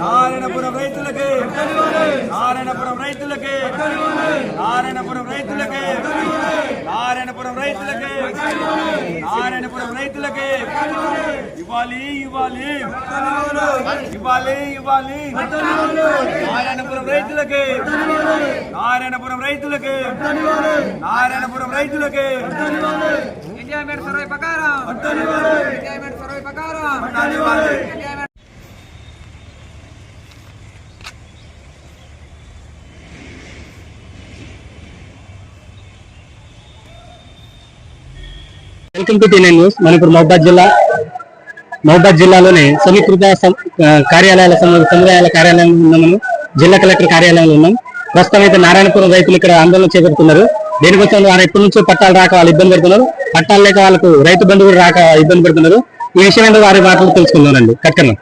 నారాయణపురం రైతులకి నారాయణపురం రైతులకి నారాయణపురం రైతులకి నారాయణపురం రైతులకి నారాయణపురం రైతులకి. ఇవ్వాలి ఇవ్వాలి. ఇవ్వాలి ఇవ్వాలి. నారాయణపురం రైతులకి నారాయణపురం రైతులకి నారాయణపురం రైతులకి. ఎంజాయ్మెంట్ సర్వే ప్రకారం. ఎంజాయ్మెంట్ సర్వే ప్రకారం ఇవ్వాలి వెల్కమ్ టు టీఎన్ న్యూస్. మన ఇప్పుడు మహబాద్ జిల్లా మహబాద్ జిల్లాలోని సమీకృత కార్యాలయాల సముదాయాల కార్యాలయంలో ఉన్నాము జిల్లా కలెక్టర్ కార్యాలయంలో ఉన్నాం. ప్రస్తుతం అయితే నారాయణపురం రైతులు ఇక్కడ ఆందోళన చేపడుతున్నారు. దేనికోసం వారు ఎప్పటి నుంచో పట్టాలు రాక వాళ్ళు ఇబ్బంది పడుతున్నారు. పట్టాలు లేక వాళ్ళకు రైతు బంధు కూడా రాక ఇబ్బంది పడుతున్నారు. ఈ విషయం వారి మాటలు తెలుసుకుందామండి కట్టను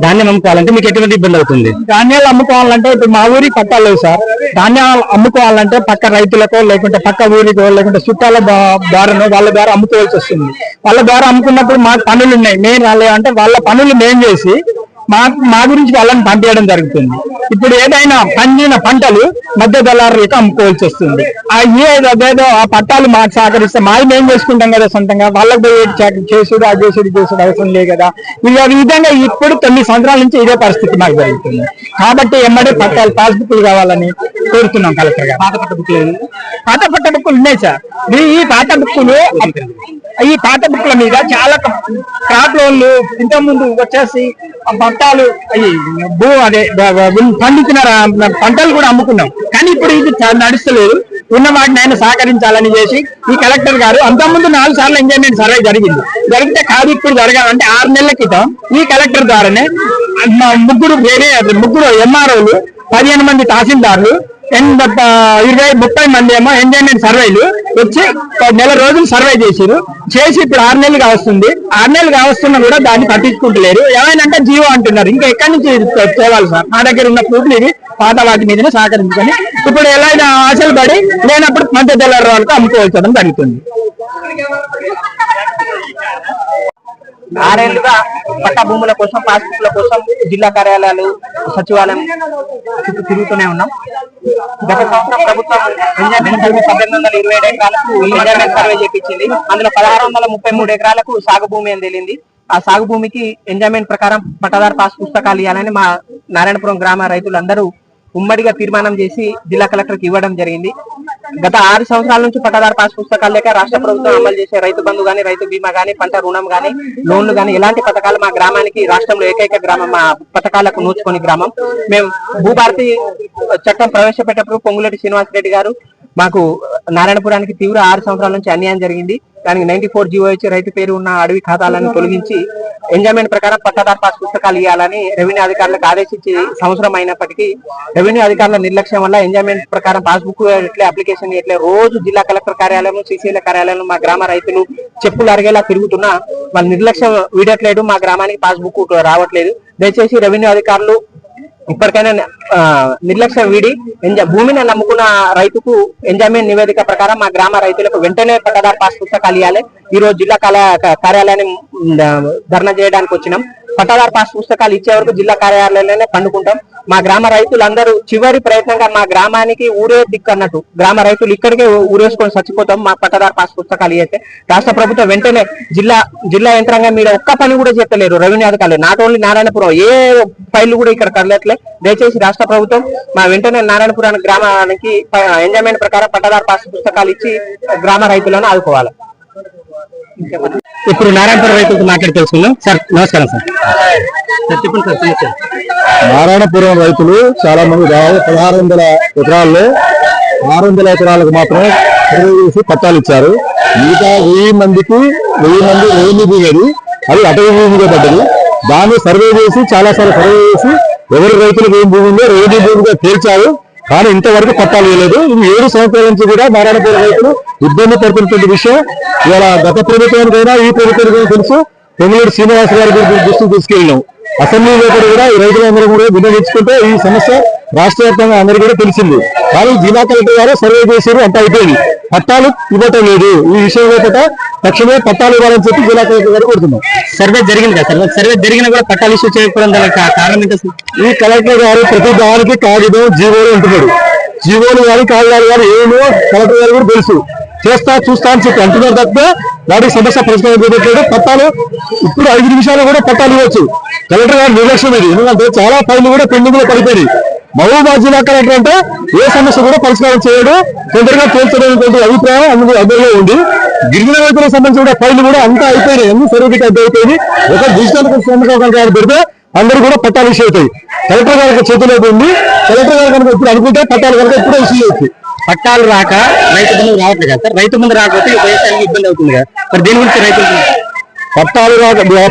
ధాన్యం అమ్ముకోవాలంటే మీకు ఎటువంటి ఇబ్బంది అవుతుంది? ధాన్యాలు అమ్ముకోవాలంటే ఇప్పుడు మా ఊరికి పట్టాలు లేవు సార్. ధాన్యాలు అమ్ముకోవాలంటే పక్క రైతులకో లేకుంటే పక్క ఊరికో లేకుంటే చుట్టాల ద్వా- ద్వారానో వాళ్ళ ద్వారా అమ్ముకోవాల్సి వస్తుంది. వాళ్ళ ద్వారా అమ్ముకున్నప్పుడు మాకు పనులు ఉన్నాయి. మేము రాలేవు అంటే వాళ్ళ పనులు మేము చేసి మా మా గురించి వాళ్ళని పంపించడం జరుగుతుంది. ఇప్పుడు ఏదైనా పండిన పంటలు మధ్య దళారులకు అమ్ముకోవాల్సి వస్తుంది. ఆ ఏ- అదేదో ఆ పట్టాలు మాకు సహకరిస్తే మాది మేము చేసుకుంటాం కదా సొంతంగా? వాళ్ళకి పోయి చేసుడు ఆ చేసుడు చేసుడు అవసరం లేదు కదా. ఈ విధంగా ఇప్పుడు తొమ్మిది సంవత్సరాల నుంచి ఇదే పరిస్థితి మాకు జరుగుతుంది. కాబట్టి ఎమ్మడే పట్టాలు పాస్బుక్లు కావాలని కోరుతున్నాం కలెక్టర్ గారు. పాత పట్ట బుక్లు? పాత పట్ట బుక్కులు ఉన్నాయి సార్. ఈ ఈ పాత బుక్కులు ఈ పాత బుక్ల మీద చాలా క్రాప్ లోన్లు ఇంత ముందు వచ్చేసి పట్టాలు భూ అదే పండించిన పంటలు కూడా అమ్ముకున్నాం. కానీ ఇప్పుడు ఇది నడుస్తలేదు. ఉన్న వాటిని ఆయన సహకరించాలని చేసి ఈ కలెక్టర్ గారు అంతకుముందు నాలుగు సార్లు ఎంజాయ్మెంట్ సర్వే జరిగింది. జరిగితే కాదు ఇప్పుడు జరగాలంటే ఆరు నెలల క్రితం ఈ కలెక్టర్ ద్వారానే మా ముగ్గురు వేరే ముగ్గురు ఎంఆర్ఓలు పదిహేను మంది తహసీల్దార్లు ఇరవై ముప్పై మంది ఏమో ఎంజాయ్మెంట్ సర్వేలు వచ్చి నెల రోజులు సర్వే చేసిరు చేసి ఇప్పుడు ఆరు నెలలు కావస్తుంది. ఆరు నెలలు కావస్తున్నా కూడా దాన్ని పట్టించుకుంటలేరు. ఏమైనా జీవో అంటున్నారు. ఇంకా ఎక్కడి నుంచి తేవాలి సార్? మా దగ్గర ఉన్న ప్రూఫ్లు ఇవి పాత వాటి మీదనే సహకరించుకొని. ఇప్పుడు ఎలా ఆశలు పడి లేనప్పుడు మధ్య తెల్లారి వాళ్ళకి అమ్ముకోవాల్సి జరుగుతుంది. ఆరేళ్ళుగా పట్టా భూముల కోసం పాస్బుక్ల కోసం జిల్లా కార్యాలయాలు సచివాలయం చుట్టూ తిరుగుతూనే ఉన్నాం. గత సంవత్సరం ప్రభుత్వం ఎంజాయ్మెంట్ సర్వే పద్దెనిమిది వందల ఇరవై ఏడు ఎకరాలకు ఎంజాయ్మెంట్ సర్వే చేపించింది. అందులో పదహారు వందల ముప్పై మూడు ఎకరాలకు సాగు భూమి అని తేలింది. ఆ సాగు భూమికి ఎంజాయ్మెంట్ ప్రకారం పట్టాదారు పాస్ పుస్తకాలు ఇవ్వాలని మా నారాయణపురం గ్రామ రైతులందరూ ఉమ్మడిగా తీర్మానం చేసి జిల్లా కలెక్టర్కి ఇవ్వడం జరిగింది. గత ఆరు సంవత్సరాల నుంచి పట్టాదారు పాస్ పుస్తకాలు లేక రాష్ట్ర ప్రభుత్వం అమలు చేసే రైతు బంధు గాని రైతు బీమా గాని పంట రుణం గాని లోన్లు గాని ఇలాంటి పథకాలు మా గ్రామానికి రాష్ట్రంలో ఏకైక గ్రామం మా పథకాలకు నోచుకొని గ్రామం. మేము భూభారతి చట్టం ప్రవేశపెట్టప్పుడు పొంగులేటి శ్రీనివాస్ రెడ్డి గారు మాకు నారాయణపురానికి తీవ్ర ఆరు సంవత్సరాల నుంచి అన్యాయం జరిగింది. దానికి నైన్టీ ఫోర్ జీవోహెచ్ రైతు పేరు ఉన్న అడవి ఖాతాలను తొలగించి ఎంజాయ్మెంట్ ప్రకారం పట్టాదారు పాస్ పుస్తకాలు ఇవ్వాలని రెవెన్యూ అధికారులకు ఆదేశించి సంవత్సరం అయినప్పటికీ రెవెన్యూ అధికారుల నిర్లక్ష్యం వల్ల ఎంజాయ్మెంట్ ప్రకారం పాస్బుక్ ఎట్లే అప్లికేషన్ ఎట్లే రోజు జిల్లా కలెక్టర్ కార్యాలయం సిసిఎల్ కార్యాలయం మా గ్రామ రైతులు చెప్పులు అరిగేలా తిరుగుతున్నా వాళ్ళ నిర్లక్ష్యం వీడట్లేదు మా గ్రామానికి పాస్బుక్ రావట్లేదు. దయచేసి రెవెన్యూ అధికారులు ఇప్పటికైనా నిర్లక్ష్యం వీడి ఎంజా భూమిని నమ్ముకున్న రైతుకు ఎంజాయ్మెంట్ నివేదిక ప్రకారం మా గ్రామ రైతులకు వెంటనే పట్టదారు పాస్ పుస్తకాలు ఇవ్వాలి ఈ రోజు జిల్లా కార్యాలయాన్ని ధర్నా చేయడానికి వచ్చినాం. పట్టాదారు పాస్ పుస్తకాలు ఇచ్చే వరకు జిల్లా కార్యాలయంలోనే పండుకుంటాం. మా గ్రామ రైతులందరూ చివరి ప్రయత్నంగా మా గ్రామానికి ఊరే దిక్కు అన్నట్టు గ్రామ రైతులు ఇక్కడికే ఊరేసుకొని చచ్చిపోతాం. మా పట్టదార్ పాస్ పుస్తకాలు ఇస్తే రాష్ట్ర ప్రభుత్వం వెంటనే జిల్లా జిల్లా యంత్రాంగం మీద ఒక్క పని కూడా చేస్తలేరు రెవెన్యూ అధికారులు. నాట్ ఓన్లీ నారాయణపురం ఏ ఫైల్ కూడా ఇక్కడ కదలట్లే దయచేసి రాష్ట్ర ప్రభుత్వం మా వెంటనే నారాయణపురం గ్రామానికి ఎంజాయ్మెంట్ ప్రకారం పట్టాదారు పాస్ పుస్తకాలు ఇచ్చి గ్రామ రైతులను ఆదుకోవాలి. ఇప్పుడు నారాయణపురం రైతులతో మాట్లాడి తెలుసుకుందాం. సార్ నమస్కారం సార్. సార్ చెప్పండి సార్ సమస్య నారాయణపురం రైతులు చాలా మంది దాదాపు పదహారు వందల ఎకరాల్లో ఆరు వందల ఎకరాలకు మాత్రమే సర్వే చేసి పట్టాలు ఇచ్చారు. మిగతా వెయ్యి మందికి వెయ్యి మంది రెవెన్యూ భూమి అది అది అటవీ భూమిగా పడ్డది. దాన్ని సర్వే చేసి చాలా సార్లు సర్వే చేసి ఎవరి రైతులకు ఏం భూమి ఉందో రెవెన్యూ భూమిగా తేల్చారు. కానీ ఇంతవరకు పట్టాలు వేయలేదు. ఏడు సంవత్సరాల నుంచి కూడా నారాయణపురం రైతులు ఇబ్బంది పడుతున్నటువంటి విషయం. ఇవాళ గత ప్రభుత్వానికైనా ఈ ప్రభుత్వానికైనా తెలుసు. పొంగులేడు శ్రీనివాస్ గారి గురించి దృష్టికి తీసుకెళ్ళినాం. అసెంబ్లీలో కూడా ఈ రైతులందరూ కూడా వినియోగించుకుంటే ఈ సమస్య రాష్ట్ర వ్యాప్తంగా అందరికీ కూడా తెలిసింది. కానీ జిల్లా కలెక్టర్ గారు సర్వే చేశారు అంత అయిపోయింది. పట్టాలు ఇవ్వటం లేదు. ఈ విషయం మీద తక్షణమే పట్టాలు ఇవ్వాలని చెప్పి జిల్లా కలెక్టర్ గారు కోరుతున్నాం సర్వే జరిగింది కదా సార్? సర్వే జరిగినా కూడా పట్టాలు ఇష్యూ చేయకపోవడం కారణం ఏంటి ఈ కలెక్టర్ గారు ప్రతి దానికి కాగితం జీవోలు ఉంటున్నాడు జీవోలు కానీ కాగితాలు కానీ ఏమో కలెక్టర్ గారు కూడా తెలుసు. చేస్తా చూస్తా అని చెప్పి అంటున్నారు తప్ప వాటి సమస్య పరిష్కారం చేయట్లేదు పట్టాలు ఇప్పుడు ఐదు నిమిషాలు కూడా పట్టాలు ఇవ్వచ్చు. కలెక్టర్ గారు నిర్లక్ష్యం ఇది. ఎందుకంటే చాలా ఫైళ్ళు కూడా పెండింగ్లో పడిపోయి మహబూబాద్ జిల్లా కలెక్టర్ అంటే ఏ సమస్య కూడా పరిష్కారం చేయడం. తొందరగా తేల్చడం అభిప్రాయం అందుకు అందరిలో ఉంది. గిరిజన రైతులకు సంబంధించిన కూడా ఫైళ్ళు కూడా అంతా అయిపోయినాయి. అన్ని సర్వీకి అయిపోయింది ఒక డిజిటల్ సంబంధం పెడితే అందరూ కూడా పట్టాలు ఇష్యూ అవుతాయి. కలెక్టర్ గారికి చేతిలో ఉంది. కలెక్టర్ గారు కనుక ఇప్పుడు అనుకుంటే పట్టాలు కనుక ఇప్పుడే ఇష్యూ అవుతాయి. పట్టాలు రాక రైతు బంధు రావట్లేదు కదా సార్? రైతు బంధు రాకపోతే వ్యవసాయానికి ఇబ్బంది అవుతుంది కదా? మరి దీని గురించి రైతులు పట్టాలు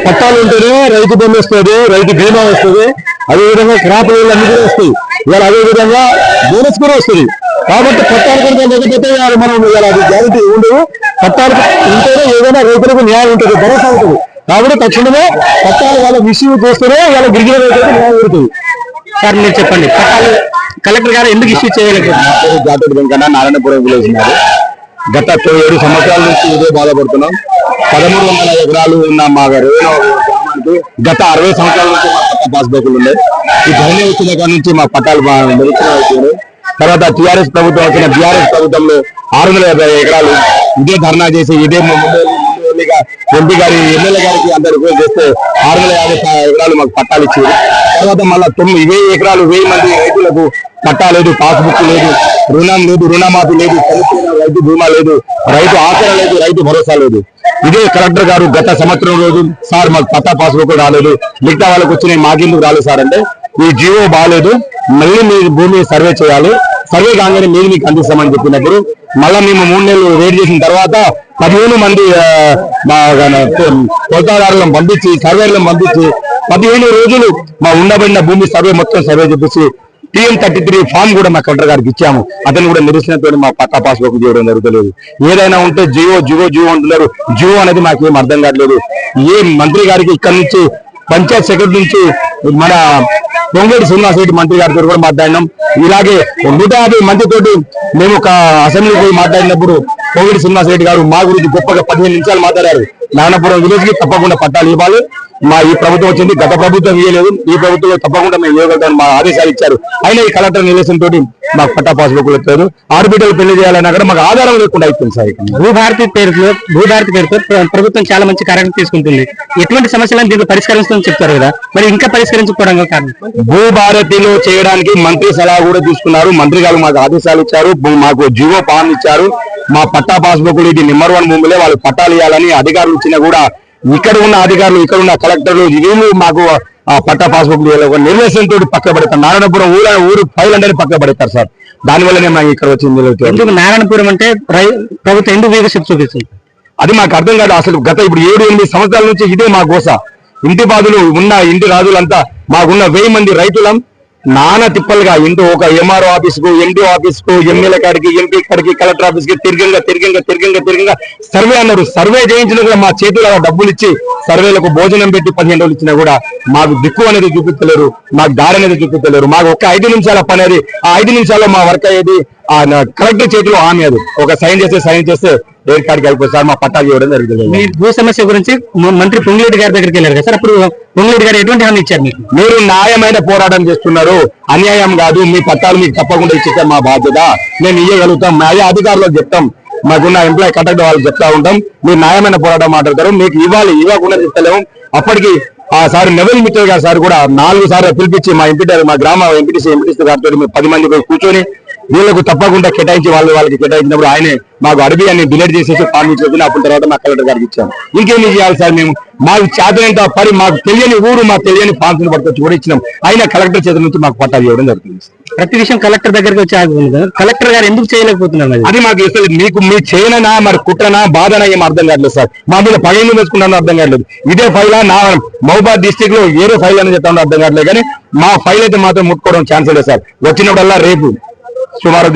పట్టాలు ఉంటేనే రైతు బంధు వస్తుంది రైతు బీమా వస్తుంది. అదే విధంగా క్రాప్ లోన్లు అన్ని కూడా వస్తాయి. ఇవాళ అదే విధంగా బోనస్ కూడా వస్తుంది. కాబట్టి పట్టాలు కనుక లేకపోతే ఇవాళ మనం ఇవాళ అది గ్యారంటీ ఉండదు. పట్టాలు ఉంటేనే ఏదైనా రైతులకు న్యాయం ఉంటుంది భరోసా ఉంటుంది. కాబట్టి తక్షణమే పట్టాలు వాళ్ళ విషయం చేస్తేనే వాళ్ళ గిరిజన రైతులకు న్యాయం ఉంటుంది సార్ మీరు చెప్పండి. పట్టాలు కలెక్టర్ గారు ఎందుకు ఇష్యూ జాతర వెంకన్న నారాయణపురం విలేజ్ నాది గత ఏడు సంవత్సరాల నుంచి ఇదే బాధపడుతున్నాం. పదమూడు వందల ఎకరాలు ఉన్న మా రెవెన్యూ గ్రామానికి గత అరవై సంవత్సరాల నుంచి మా పట్టా పాస్బుక్లు ఉన్నాయి ఈ ధరణి వచ్చిన కాడ నుంచి మా పట్టాలు మా తర్వాత టిఆర్ఎస్ ప్రభుత్వం వచ్చిన బీఆర్ఎస్ ప్రభుత్వంలో ఆరు వందల యాభై ఎకరాలు ఇదే ధర్నా చేసి ఇదే ముందుగా ఎంపీ గారి ఎమ్మెల్యే గారికి అందరు రిక్వెస్ట్ చేస్తే ఆరు వందల యాభై ఎకరాలు మాకు పట్టాలు ఇచ్చారు. తర్వాత మళ్ళీ తొమ్మిది వెయ్యి ఎకరాలు వెయ్యి మంది రైతులకు పట్టా లేదు పాస్బుక్ లేదు రుణం లేదు రుణమాఫీ లేదు రైతు భూమా లేదు రైతు ఆసరా లేదు రైతు భరోసా లేదు. ఇదే కలెక్టర్ గారు గత సంవత్సరం రోజు సార్ మాకు పట్టా పాస్బుక్ రాలేదు మిగతా వాళ్ళకి వచ్చిన మాకెందుకు రాలేదు సార్ అంటే ఈ జీవో బాగాలేదు మళ్ళీ మీ భూమి సర్వే చేయాలి సర్వే కాగానే మీరు మీకు అందిస్తామని చెప్పినప్పుడు మళ్ళా మేము మూడు నెలలు వెయిట్ చేసిన తర్వాత పదిహేను మంది మా కొలతాదారులను పంపించి సర్వేలను పంపించి పదిహేను రోజులు మా ఉండబడిన భూమి సర్వే మొత్తం సర్వే చేపించి టీఎం థర్టీ త్రీ ఫామ్ కూడా మా కలెక్టర్ గారికి ఇచ్చాము. అతను కూడా నిరసనతో మా పట్టా పాస్బుక్ చేయడం జరుగుతలేదు. ఏదైనా ఉంటే జియో జియో జియో అంటున్నారు. జియో అనేది మాకు ఏం అర్థం కావట్లేదు. ఏ మంత్రి గారికి ఇక్కడ నుంచి పంచాయత్ సెక్రటరీ నుంచి మన పొంగేటి శ్రీనివాస రెడ్డి మంత్రి గారితో కూడా మాట్లాడినాం. ఇలాగే నూట యాభై మందితోటి మేము ఒక అసెంబ్లీ పోయి మాట్లాడినప్పుడు పొంగేటి శ్రీనివాస రెడ్డి గారు మా గురించి గొప్పగా పదిహేను నిమిషాలు మాట్లాడారు. నారాయణపురం విలేజ్కి తప్పకుండా పట్టాలు ఇవ్వాలి. మా ఈ ప్రభుత్వం వచ్చింది గత ప్రభుత్వం ఇవ్వలేదు ఈ ప్రభుత్వంలో తప్పకుండా మేము ఇవ్వగలుగుతాం మా ఆదేశాలు ఇచ్చారు. అయినా ఈ కలెక్టర్ నిలేషన్ తోటి మాకు పట్టా పాస్బుక్ లేదు ఆర్బిటల్ పెళ్ళి చేయాలన్నా కూడా మాకు ఆధారం లేకుండా అయిపోయింది సార్. భూభారతి పేరుతో భూభారతి పేరుతో ప్ర- ప్రభుత్వం చాలా మంచి కార్యక్రమం తీసుకుంటుంది. ఎటువంటి సమస్యలను దీంట్లో పరిష్కరిస్తుందని చెప్తారు కదా. మరి ఇంకా పరిష్కరించకపోవడం గల కారణం? భూభారతిలో చేయడానికి మంత్రి సలహా కూడా తీసుకున్నారు. మంత్రి గారు మాకు ఆదేశాలు ఇచ్చారు. మాకు జీవో ఫామ్ ఇచ్చారు. మా పట్టా పాస్బుక్లు ఇది నెంబర్ వన్ భూములే వాళ్ళు పట్టాలు ఇవ్వాలని అధికారులు ఇచ్చినా కూడా ఇక్కడ ఉన్న అధికారులు ఇక్కడ ఉన్న కలెక్టర్లు వీళ్ళు మాకు ఆ పట్టా పాస్బుక్ నిర్దేశంతో పక్క పెడతారు. నారాయణపురం ఊరు ఊరు ఫైవ్ హండ్రెడ్ పక్క పెడతారు సార్. దానివల్లనే మాకు ఇక్కడ వచ్చింది ఎందుకు నారాయణపురం అంటే ప్రభుత్వం ఎందుకు లీడర్షిప్ చూపిస్తుంది? అది మాకు అర్థం కాదు అసలు గత ఇప్పుడు ఏడు ఎనిమిది సంవత్సరాల నుంచి ఇదే మా గోస. ఇంటి బాధలు ఉన్న ఇంటి రాజులంతా మాకున్న వెయ్యి మంది రైతులం నానా తిప్పలుగా ఇంటూ ఒక ఎంఆర్ఓ ఆఫీస్కు ఎండి ఆఫీస్కు ఎమ్మెల్యే కాడికి ఎంపీ కాడికి కలెక్టర్ ఆఫీస్కి తిరిగంగా తిరిగంగా తిరిగంగా తిరిగంగా సర్వే అన్నారు. సర్వే చేయించిన కూడా మా చేతిలో డబ్బులు ఇచ్చి సర్వేలకు భోజనం పెట్టి పదిహేను రోజులు ఇచ్చినా కూడా మాకు దిక్కు అనేది చూపించలేరు మాకు దారి అనేది చూపించలేరు. మాకు ఒక ఐదు నిమిషాల పని అది. ఆ ఐదు నిమిషాల్లో మా వర్క్ అయ్యేది ఆ కలెక్టర్ చేతిలో హామీ అది. ఒక సైన్ చేస్తే సైన్ చేస్తే డేట్ కార్డుకి అయిపోయి సార్ మా పట్టాలు ఇవ్వడం జరుగుతుంది. మీ భూ సమస్య గురించి మంత్రి పొంగులేటి గారి దగ్గరికి వెళ్ళారు కదా సార్ అప్పుడు పొంగులేటి గారు ఎటువంటి హామీ ఇచ్చారు మీకు? మీరు న్యాయమైన పోరాటం చేస్తున్నారు. అన్యాయం కాదు మీ పట్టాలు మీకు తప్పకుండా ఇచ్చితే మా బాధ్యత. మేము ఇయ్యగలుగుతాం అదే అధికారులకు చెప్తాం. మాకున్న ఎంప్లాయ్ కండక్టర్ వాళ్ళకి చెప్తా ఉంటాం. మీరు న్యాయమైన పోరాటం మాట్లాడతారు. మీకు ఇవ్వాలి ఇవ్వకుండా చెప్తలేము అప్పటికి ఆ సార్ నెవెల్ మిత్ర గారు సార్ కూడా నాలుగు సార్లు పిలిపించి మా ఎంపీ మా గ్రామ ఎంపీటీసీ ఎంపీటీసీ గారితో పది మంది కూర్చొని వీళ్ళకు తప్పకుండా కేటాయించి వాళ్ళు వాళ్ళకి కేటాయించినప్పుడు ఆయనే మాకు అడిగి అని డిలీట్ చేసేసి ఫామ్ ఇచ్చేసి అప్పుడు తర్వాత మా కలెక్టర్ గారికి ఇచ్చాము ఇంకేమి చేయాలి సార్ మేము? మాకు చేతనంత పని మాకు తెలియని ఊరు మాకు తెలియని ఫామ్స్ పట్టుకొచ్చి కూడా ఇచ్చినాం. అయినా కలెక్టర్ చేతుల నుంచి మాకు పట్టాలు ఇవ్వడం జరుగుతుంది ప్రతి విషయం కలెక్టర్ దగ్గరికి వచ్చి ఆగుతుంది కలెక్టర్ గారు ఎందుకు చేయలేకపోతున్నారు అది మాకు ఇస్తుంది మీకు మీ చేయననా మరి కుట్రనా బాధనా ఏం అర్థం కావట్లేదు సార్. మా మీద పగైంది వేసుకున్నాను అర్థం కావట్లేదు. ఇదే ఫైల్ నా మహబాద్ డిస్టిక్లో ఏదో ఫైల్ అని చెప్తాను అర్థం కావట్లేదు కానీ మా ఫైల్ అయితే మాత్రం ముట్టుకోవడం ఛాన్స్ లేదు సార్. వచ్చినప్పుడల్లా రేపు సుమారు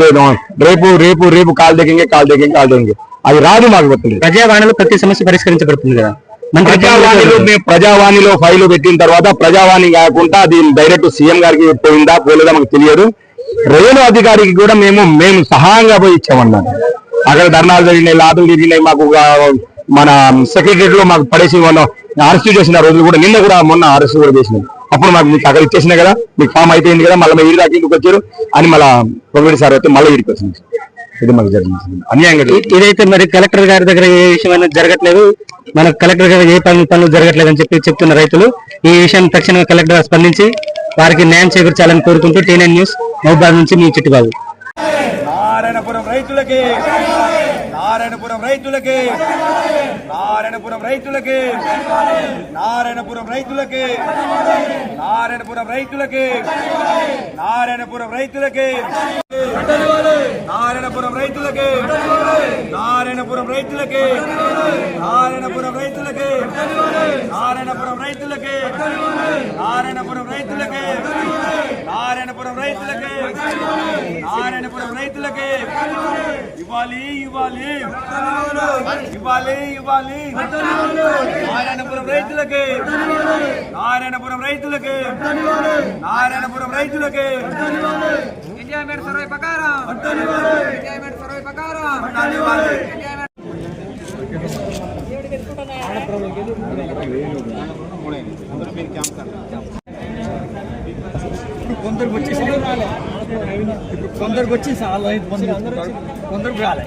రేపు రేపు రేపు కాల్ దిగింగే కాల్ దిగింగే కాల్ దిగింగే అది రాదు మాకు వస్తుంది ప్రజావాణిలో ప్రతి సమస్య పరిష్కరించబడుతుంది కదా? ప్రజావాణిలో మేము ప్రజావాణిలో ఫైల్ పెట్టిన తర్వాత ప్రజావాణి కాకుండా అది డైరెక్ట్ సీఎం గారికి పోయిందా పోలేదా మాకు తెలియదు. రెవెన్యూ అధికారికి కూడా మేము మేము సహాయంగా పోయి ఇచ్చామన్నాను అక్కడ ధర్నాలు జరిగినాయి లాదులు తిరిగినాయి మాకు మన సెక్రటరియట్లో మాకు పడేసి మనం అరెస్ట్ చేసిన రోజులు కూడా నిన్న కూడా మొన్న అరెస్ట్ కూడా చేసినాం. అప్పుడు మాకు మీకు అక్కడ ఇచ్చేసినా కదా మీకు ఫామ్ అయిపోయింది కదా మళ్ళీ మీరు దాకా ఇంటికి వచ్చారు అని మళ్ళీ పొగడి సార్ అయితే మళ్ళీ ఇడికి వచ్చింది ఇది మాకు జరిగింది. అన్యాయంగా. ఇదైతే మరి కలెక్టర్ గారి దగ్గర ఏ విషయం జరగట్లేదు. మన కలెక్టర్ గారు ఏ పనులు పనులు జరగట్లేదు అని చెప్పి చెప్తున్న రైతులు ఈ విషయం తక్షణమే కలెక్టర్ గారు స్పందించి వారికి న్యాయం చేకూర్చాలని కోరుకుంటూ టీ నైన్ న్యూస్ మహబాద్ నుంచి మీ చిట్టుబాబు. నారాయణపురం రైతులకి నారాయణపురం రైతులకి. నారాయణపురం రైతులకి. నారాయణపురం రైతులకి. నారాయణపురం రైతులకి. నారాయణపురం రైతులకి. నారాయణపురం రైతులకి. నారాయణపురం రైతులకి. నారాయణపురం రైతులకి నారాయణపురం రైతులకి నారాయణపురం రైతులకి నారాయణపురం రైతులకి. ఇవ్వాలి ఇవ్వాలి. ఇవ్వాలి ఇవ్వాలి. నారాయణపురం రైతులకి నారాయణపురం రైతులకి నారాయణపురం రైతులకి. ఎంజాయ్మెంట్ సర్వే ప్రకారం ఎంజాయ్మెంట్ సర్వే ప్రకారం కొందరికి వచ్చేసి కొందరికి వచ్చి చాలా కొందరికి రాలే.